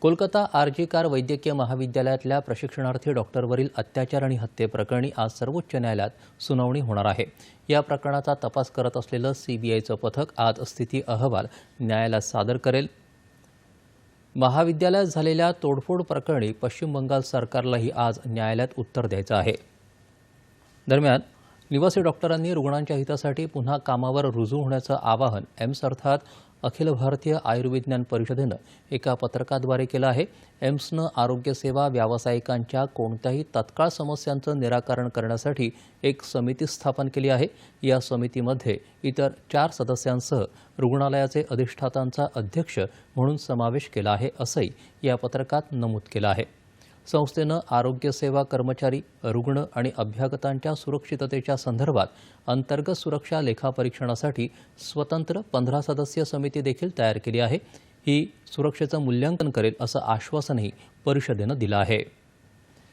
Kolkata RG car वैद्यकीय महाविद्यालयातल्या प्रशिक्षणार्थी डॉक्टरवरील अत्याचार आणि हत्येप्रकरणी आज सर्वोच्च न्यायालयात सुनावणी होणार आहे. या प्रकरणाचा तपास करत असलेलं सीबीआयचं पथक आज स्थिती अहवाल न्यायालयात सादर करेल. महाविद्यालयात झालेल्या तोडफोड प्रकरणी पश्चिम बंगाल सरकारलाही आज न्यायालयात उत्तर द्यायचं आहे. दरम्यान निवासी डॉक्टरांनी रुग्णांच्या हितासाठी पुन्हा कामावर रुजू होण्याचं आवाहन एम्स अर्थात अखिल भारतीय आयुर्विज्ञान परिषदेनं एका पत्रकाद्वारे केलं आहे. एम्सनं आरोग्यसेवा व्यावसायिकांच्या कोणत्याही तत्काळ समस्यांचं निराकरण करण्यासाठी एक समिती स्थापन केली आहे. या समितीमध्ये इतर चार सदस्यांसह रुग्णालयाचे अधिष्ठातांचा अध्यक्ष म्हणून समावेश केला आहे असंही या पत्रकात नमूद केलं आहे. संस्थेनं आरोग्यसेवा कर्मचारी रुग्ण आणि अभ्यागतांच्या सुरक्षिततेच्या संदर्भात अंतर्गत सुरक्षा लेखापरीक्षणासाठी स्वतंत्र पंधरा सदस्यीय समिती देखील तयार केली आहे. ही सुरक्षेचं मूल्यांकन करेल असं आश्वासनही परिषदेनं दिलं आहे.